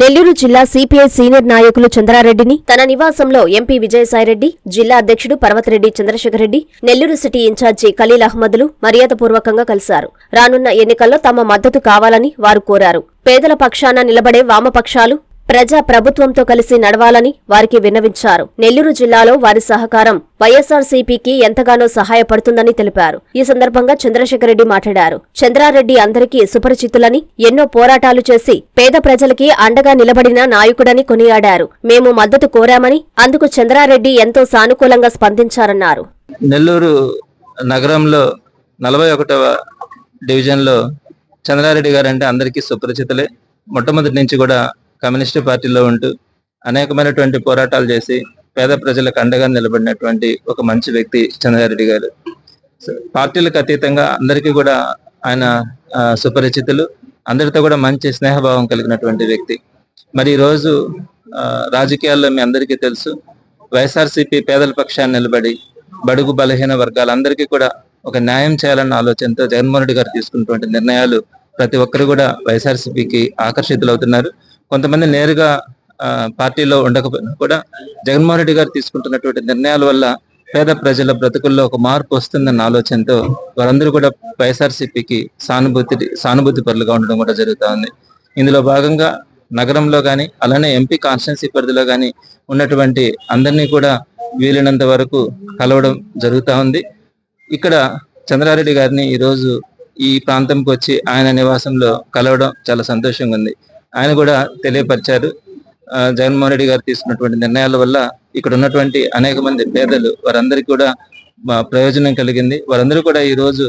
నెల్లూరు జిల్లా CPI senior నాయకులు చంద్రారెడ్డిని తన నివాసంలో ఎంపీ విజయసాయిరెడ్డి జిల్లా అధ్యక్షుడు పర్వతరెడ్డి చంద్రశేఖరరెడ్డి నెల్లూరు సిటీ ఇన్ఛార్జి ఖలీల్ అహ్మద్లు మర్యాదపూర్వకంగా కలిశారు. రానున్న ఎన్నికల్లో తమ మద్దతు కావాలని వారు కోరారు. పేదల పక్షాన నిలబడే వామపక్షాలు ప్రజా ప్రభుత్వంతో కలిసి నడవాలని వారికి విన్నవించారు. నెల్లూరు జిల్లాలో వారి సహకారం వైఎస్ఆర్సీపీకి ఎంతగానో సహాయపడుతుందని తెలిపారు. ఈ సందర్భంగా చంద్రశేఖర రెడ్డి మాట్లాడారు. చంద్రారెడ్డి అందరికీ సుపరిచితులని ఎన్నో పోరాటాలు చేసి పేద ప్రజలకి అండగా నిలబడిన నాయకుడని కొనియాడారు. మేము మద్దతు కోరామని అందుకు చంద్రారెడ్డి ఎంతో సానుకూలంగా స్పందించారన్నారు. నెల్లూరు నగరంలో నలభై ఒకటవ డివిజన్లో చంద్రారెడ్డి గారంటే అందరికీ సుపరిచితులే. మొట్టమొదటి నుంచి కూడా కమ్యూనిస్టు పార్టీలో ఉంటూ అనేకమైనటువంటి పోరాటాలు చేసి పేద ప్రజలకు అండగా నిలబడినటువంటి ఒక మంచి వ్యక్తి చంద్రారెడ్డి గారు. సో, పార్టీలకు అతీతంగా అందరికీ కూడా ఆయన సుపరిచితులు అందరితో కూడా మంచి స్నేహభావం కలిగినటువంటి వ్యక్తి. మరి ఈ రోజు ఆ, రాజకీయాల్లో మీ అందరికీ తెలుసు వైఎస్ఆర్సీపీ పేదల పక్షాన్ని నిలబడి బడుగు బలహీన వర్గాలందరికీ కూడా ఒక న్యాయం చేయాలన్న ఆలోచనతో జగన్మోహన్ రెడ్డి గారు తీసుకున్నటువంటి నిర్ణయాలు ప్రతి ఒక్కరు కూడా వైఎస్ఆర్సీపీకి ఆకర్షితులవుతున్నారు. కొంతమంది నేరుగా పార్టీలో ఉండకపోయినా కూడా జగన్మోహన్ రెడ్డి గారు తీసుకుంటున్నటువంటి నిర్ణయాల వల్ల పేద ప్రజల బ్రతుకుల్లో ఒక మార్పు వస్తుందన్న ఆలోచనతో వారందరూ కూడా వైఎస్ఆర్సీపీకి సానుభూతి సానుభూతి పరులుగా ఉండడం కూడా జరుగుతూ ఉంది. ఇందులో భాగంగా నగరంలో కానీ అలానే ఎంపీ కాన్స్టిట్యున్సీ పరిధిలో కానీ ఉన్నటువంటి అందరినీ కూడా వీలైనంత వరకు కలవడం జరుగుతూ ఉంది. ఇక్కడ చంద్రారెడ్డి గారిని ఈ రోజు ఈ ప్రాంతంకి వచ్చి ఆయన నివాసంలో కలవడం చాలా సంతోషంగా ఉంది. ఆయన కూడా తెలియపరిచారు. జగన్మోహన్ రెడ్డి గారు తీసుకున్నటువంటి నిర్ణయాల వల్ల ఇక్కడ ఉన్నటువంటి అనేక మంది పేదలు వారందరికీ కూడా ప్రయోజనం కలిగింది. వారందరూ కూడా ఈ రోజు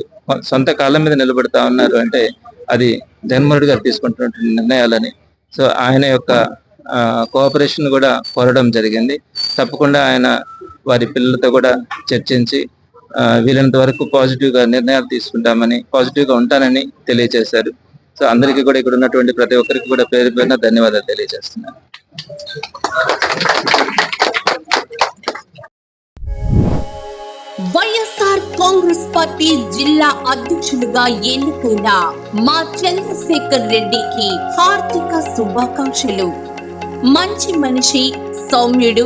సొంత కాళ్ళ మీద నిలబడతా ఉన్నారు అంటే అది జగన్మోహన్ రెడ్డి గారు తీసుకుంటున్నటువంటి నిర్ణయాలని. సో ఆయన యొక్క కోఆపరేషన్ కూడా కోరడం జరిగింది. తప్పకుండా ఆయన వారి పిల్లలతో కూడా చర్చించి వీలైనంత వరకు పాజిటివ్గా నిర్ణయాలు తీసుకుంటామని పాజిటివ్గా ఉంటానని తెలియజేశారు. సో అందరికీ కూడా ఇక్కడ ఉన్నటువంటి ప్రతి ఒక్కరికి కూడా పేరు పేరున ధన్యవాదాలు తెలియజేస్తున్నాను. వైఎస్ఆర్ కాంగ్రెస్ పార్టీ జిల్లా అధ్యక్షుడిగా ఎన్నికైన మా చంద్రశేఖర్ రెడ్డికి హార్దిక శుభాకాంక్షలు. మంచి మనిషి సౌమ్యుడు